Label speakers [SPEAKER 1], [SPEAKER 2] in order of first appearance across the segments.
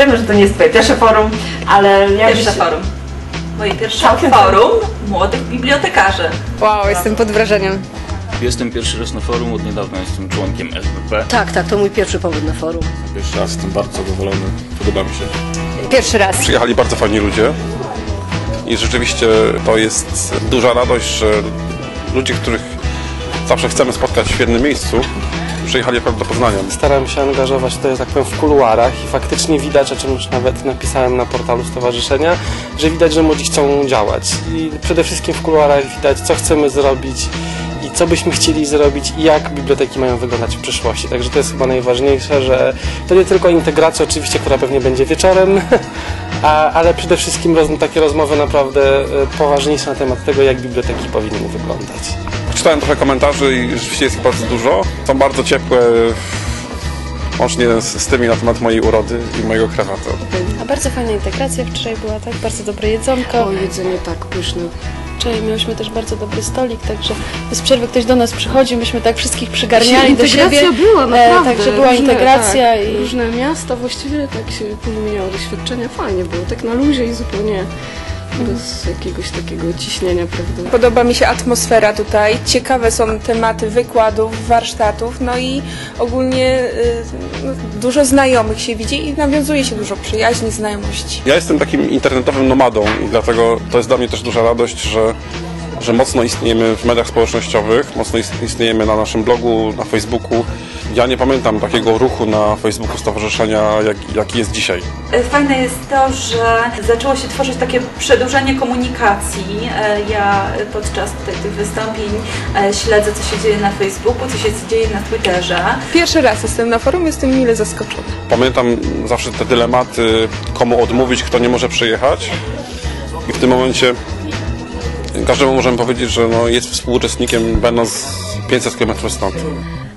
[SPEAKER 1] Wiemy, że to nie jest twoje pierwsze forum, ale jak
[SPEAKER 2] Pierwsze forum. Moje pierwsze
[SPEAKER 1] Całkiem
[SPEAKER 2] forum młodych bibliotekarzy.
[SPEAKER 3] Wow, jestem pod wrażeniem.
[SPEAKER 4] Jestem pierwszy raz na forum, od niedawna jestem członkiem SBP.
[SPEAKER 5] Tak, tak, to mój pierwszy pobyt na forum.
[SPEAKER 6] Pierwszy raz jestem bardzo zadowolony, podoba mi się.
[SPEAKER 3] Pierwszy raz.
[SPEAKER 6] Przyjechali bardzo fajni ludzie i rzeczywiście to jest duża radość, że ludzie, których zawsze chcemy spotkać w jednym miejscu, przyjechali do Poznania.
[SPEAKER 7] Staram się angażować to, tak powiem, w kuluarach i faktycznie widać, o czym już nawet napisałem na portalu stowarzyszenia, że widać, że młodzi chcą działać. I przede wszystkim w kuluarach widać, co chcemy zrobić i co byśmy chcieli zrobić i jak biblioteki mają wyglądać w przyszłości. Także to jest chyba najważniejsze, że to nie tylko integracja oczywiście, która pewnie będzie wieczorem, a, ale przede wszystkim roz, takie rozmowy naprawdę e, poważniejsze na temat tego, jak biblioteki powinny wyglądać.
[SPEAKER 6] Czytałem trochę komentarzy i rzeczywiście jest ich bardzo dużo. Są bardzo ciepłe, łącznie z, z tymi na temat mojej urody i mojego krawatu.
[SPEAKER 8] A bardzo fajna integracja wczoraj była, tak? Bardzo dobre jedzonko.
[SPEAKER 5] O, jedzenie tak pyszne.
[SPEAKER 8] Wczoraj mieliśmy też bardzo dobry stolik, także bez przerwy ktoś do nas przychodził, myśmy tak wszystkich przygarniali do siebie.
[SPEAKER 5] Integracja była,
[SPEAKER 8] E,
[SPEAKER 5] naprawdę.
[SPEAKER 8] Także była
[SPEAKER 5] Różne,
[SPEAKER 8] integracja
[SPEAKER 5] tak,
[SPEAKER 8] i
[SPEAKER 5] Różne miasta właściwie tak się wymieniało doświadczenia. Fajnie było, tak na luzie i zupełnie bez jakiegoś takiego ciśnienia, prawda?
[SPEAKER 3] Podoba mi się atmosfera tutaj, ciekawe są tematy wykładów, warsztatów, no i ogólnie y, no, dużo znajomych się widzi i nawiązuje się dużo przyjaźni, znajomości.
[SPEAKER 6] Ja jestem takim internetowym nomadą i dlatego to jest dla mnie też duża radość, że, że mocno istniejemy w mediach społecznościowych, mocno ist- istniejemy na naszym blogu, na Facebooku. Ja nie pamiętam takiego ruchu na Facebooku stowarzyszenia, jak, jaki jest dzisiaj.
[SPEAKER 2] E, Fajne jest to, że zaczęło się tworzyć takie przedłużenie komunikacji. E, Ja podczas tych wystąpień e, śledzę, co się dzieje na Facebooku, co się dzieje na Twitterze.
[SPEAKER 3] Pierwszy raz jestem na forum, jestem mile zaskoczona.
[SPEAKER 6] Pamiętam zawsze te dylematy, komu odmówić, kto nie może przyjechać. I w tym momencie każdemu możemy powiedzieć, że no, jest współuczestnikiem, będąc 500 km stąd.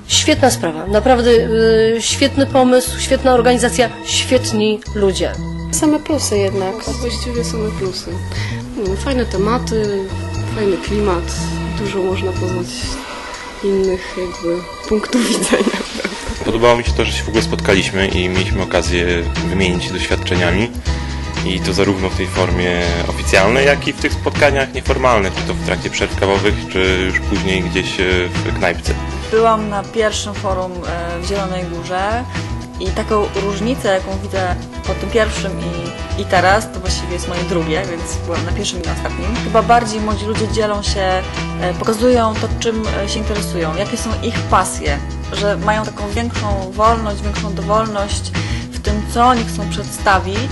[SPEAKER 5] Świetna sprawa, naprawdę y, świetny pomysł, świetna organizacja, świetni ludzie.
[SPEAKER 8] same plusy jednak.
[SPEAKER 5] Właściwie same plusy. Mm, Fajne tematy, fajny klimat, dużo można poznać innych jakby punktów widzenia.
[SPEAKER 9] Podobało mi się to, że się w ogóle spotkaliśmy i mieliśmy okazję wymienić się doświadczeniami. I to zarówno w tej formie oficjalnej, jak i w tych spotkaniach nieformalnych, czy to w trakcie przerw kawowych, czy już później gdzieś e, w knajpce.
[SPEAKER 2] Byłam na pierwszym forum e, w Zielonej Górze i taką różnicę, jaką widzę po tym pierwszym i, i teraz, to właściwie jest moje drugie, więc byłam na pierwszym i na ostatnim. Chyba bardziej młodzi ludzie dzielą się, e, pokazują to, czym się interesują, jakie są ich pasje, że mają taką większą wolność, większą dowolność w tym, co oni chcą przedstawić,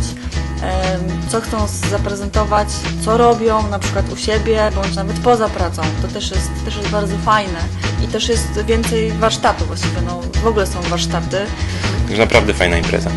[SPEAKER 2] co chcą zaprezentować, co robią na przykład u siebie, bądź nawet poza pracą. To też jest, też jest bardzo fajne. I też jest więcej warsztatów właściwie, no w ogóle są warsztaty.
[SPEAKER 9] Naprawdę fajna impreza.